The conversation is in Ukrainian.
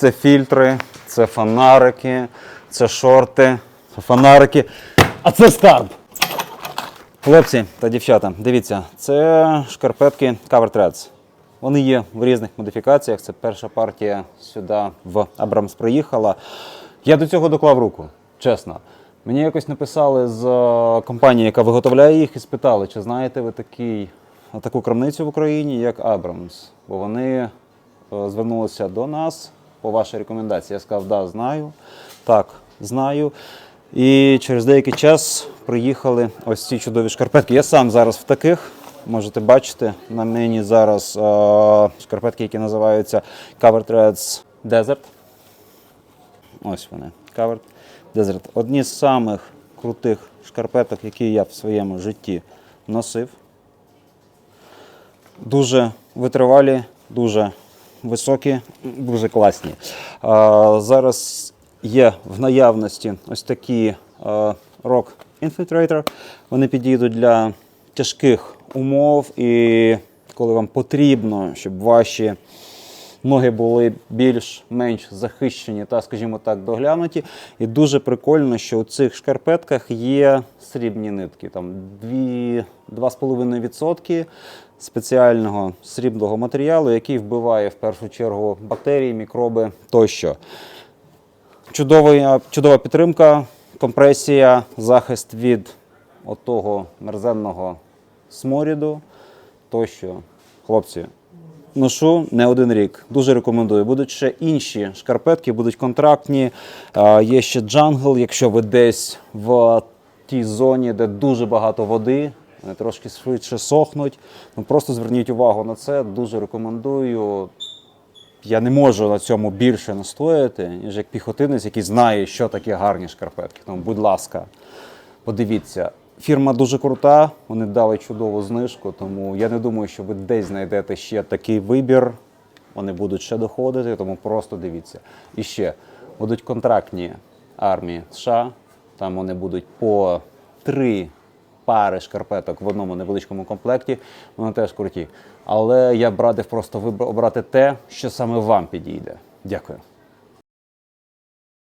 Це фільтри, це фонарики, це шорти, фонарики. А це скарб. Хлопці та дівчата, дивіться, це шкарпетки Cover Threads. Вони є в різних модифікаціях. Це перша партія сюди в Абрамс приїхала. Я до цього доклав руку, чесно. Мені якось написали з е, компанії, яка виготовляє їх, і спитали, чи знаєте ви такий, таку крамницю в Україні, як Абрамс. Бо вони е, звернулися до нас по вашій рекомендації. Я сказав, да, знаю. Так, знаю. І через деякий час приїхали ось ці чудові шкарпетки. Я сам зараз в таких. Можете бачити, на мені зараз е, шкарпетки, які називаються Cover Threads Desert. Ось вони. Covered Desert. Одні з самих крутих шкарпеток, які я в своєму житті носив. Дуже витривалі, дуже високі, дуже класні. Зараз є в наявності ось такі Rock Infiltrator. Вони підійдуть для тяжких умов і коли вам потрібно, щоб ваші ноги були більш-менш захищені та, скажімо так, доглянуті. І дуже прикольно, що у цих шкарпетках є срібні нитки, там 2 2,5% спеціального срібного матеріалу, який вбиває в першу чергу бактерії, мікроби тощо. Чудова, чудова підтримка, компресія, захист від отого мерзенного сморіду тощо. Хлопці, ношу не один рік. Дуже рекомендую. Будуть ще інші шкарпетки, будуть контрактні. Є ще джангл, якщо ви десь в тій зоні, де дуже багато води, вони трошки швидше сохнуть. Ну, просто зверніть увагу на це. Дуже рекомендую. Я не можу на цьому більше настояти, ніж як піхотинець, який знає, що таке гарні шкарпетки. Тому, будь ласка, подивіться. Фірма дуже крута, вони дали чудову знижку, тому я не думаю, що ви десь знайдете ще такий вибір. Вони будуть ще доходити, тому просто дивіться. І ще будуть контрактні армії США. Там вони будуть по три пари шкарпеток в одному невеличкому комплекті. Вони теж круті. Але я б радив просто обрати те, що саме вам підійде. Дякую.